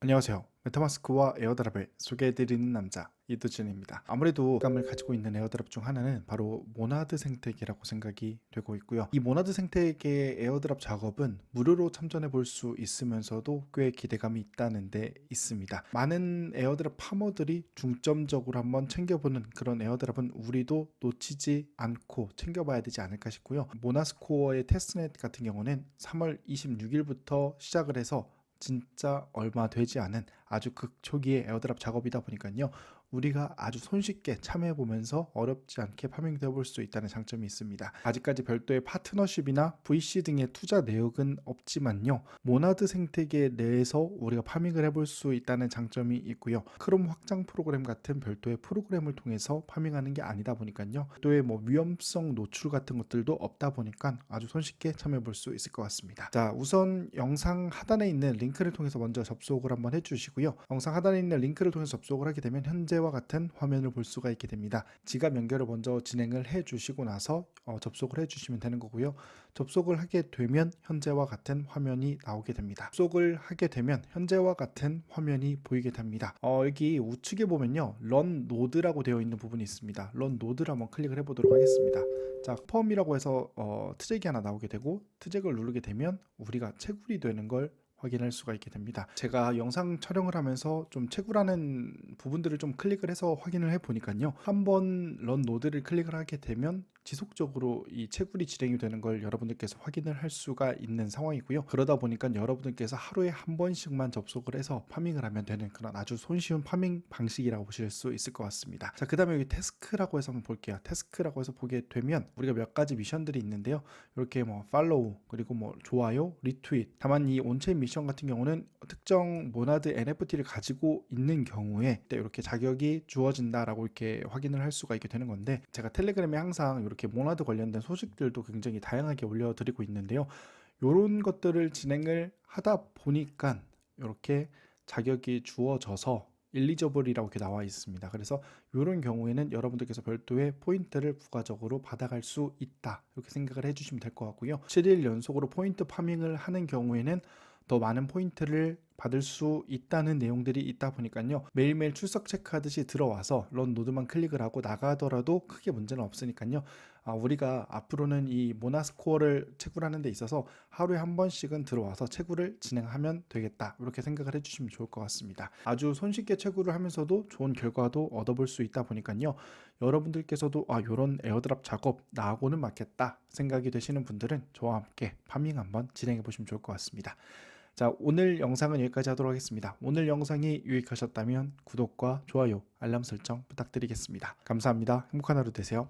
안녕하세요. 메타마스크와 에어드랍을 소개해드리는 남자 이두진입니다. 아무래도 감을 가지고 있는 에어드랍 중 하나는 바로 모나드 생태계라고 생각이 되고 있고요. 이 모나드 생태계의 에어드랍 작업은 무료로 참전해 볼 수 있으면서도 꽤 기대감이 있다는 데 있습니다. 많은 에어드랍 파머들이 중점적으로 한번 챙겨보는 그런 에어드랍은 우리도 놓치지 않고 챙겨봐야 되지 않을까 싶고요. 모나스코어의 테스트넷 같은 경우는 3월 26일부터 시작을 해서 진짜 얼마 되지 않은 아주 극초기의 에어드랍 작업이다 보니까요. 우리가 아주 손쉽게 참여해 보면서 어렵지 않게 파밍되어 볼 수 있다는 장점이 있습니다. 아직까지 별도의 파트너십이나 VC 등의 투자 내역은 없지만요. 모나드 생태계 내에서 우리가 파밍을 해볼 수 있다는 장점이 있고요. 크롬 확장 프로그램 같은 별도의 프로그램을 통해서 파밍하는 게 아니다 보니까요. 또의 뭐 위험성 노출 같은 것들도 없다 보니까 아주 손쉽게 참여해 볼 수 있을 것 같습니다. 자, 우선 영상 하단에 있는 링크를 통해서 먼저 접속을 한번 해주시고요. 영상 하단에 있는 링크를 통해서 접속을 하게 되면 현재와 같은 화면을 볼 수가 있게 됩니다. 지갑 연결을 먼저 진행을 해 주시고 나서 어, 접속을 해 주시면 되는 거고요. 접속을 하게 되면 현재와 같은 화면이 나오게 됩니다. 접속을 하게 되면 현재와 같은 화면이 보이게 됩니다. 어, 여기 우측에 보면요. 런 노드라고 되어 있는 부분이 있습니다. 런 노드를 한번 클릭을 해 보도록 하겠습니다. 자, 펌이라고 해서 어, 트잭이 하나 나오게 되고 트잭을 누르게 되면 우리가 채굴이 되는 걸 확인할 수가 있게 됩니다. 제가 영상 촬영을 하면서 좀 채굴하는 부분들을 좀 클릭을 해서 확인을 해 보니까요. 한번 런 노드를 클릭을 하게 되면 지속적으로 이 채굴이 진행이 되는 걸 여러분들께서 확인을 할 수가 있는 상황이고요. 그러다 보니까 여러분들께서 하루에 한 번씩만 접속을 해서 파밍을 하면 되는 그런 아주 손쉬운 파밍 방식이라고 보실 수 있을 것 같습니다. 자, 그 다음에 여기 태스크라고 해서 한번 볼게요. 태스크라고 해서 보게 되면 우리가 몇 가지 미션들이 있는데요. 이렇게 뭐 팔로우 그리고 뭐 좋아요, 리트윗. 다만 이 온체인 미션 같은 경우는 특정 모나드 NFT를 가지고 있는 경우에 이렇게 자격이 주어진다라고 이렇게 확인을 할 수가 있게 되는 건데 제가 텔레그램에 항상 이렇게 모나드 관련된 소식들도 굉장히 다양하게 올려드리고 있는데요. 이런 것들을 진행을 하다 보니까 이렇게 자격이 주어져서 일리저블이라고 이렇게 나와 있습니다. 그래서 이런 경우에는 여러분들께서 별도의 포인트를 부가적으로 받아갈 수 있다. 이렇게 생각을 해주시면 될 것 같고요. 7일 연속으로 포인트 파밍을 하는 경우에는 더 많은 포인트를 받을 수 있다는 내용들이 있다 보니까요. 매일매일 출석 체크하듯이 들어와서 런 노드만 클릭을 하고 나가더라도 크게 문제는 없으니까요. 아, 우리가 앞으로는 이 모나 스코어를 채굴하는 데 있어서 하루에 한 번씩은 들어와서 채굴을 진행하면 되겠다. 이렇게 생각을 해주시면 좋을 것 같습니다. 아주 손쉽게 채굴을 하면서도 좋은 결과도 얻어볼 수 있다 보니까요. 여러분들께서도 아, 요런 에어드랍 작업 나하고는 맞겠다 생각이 되시는 분들은 저와 함께 파밍 한번 진행해 보시면 좋을 것 같습니다. 자, 오늘 영상은 여기까지 하도록 하겠습니다. 오늘 영상이 유익하셨다면 구독과 좋아요, 알람 설정 부탁드리겠습니다. 감사합니다. 행복한 하루 되세요.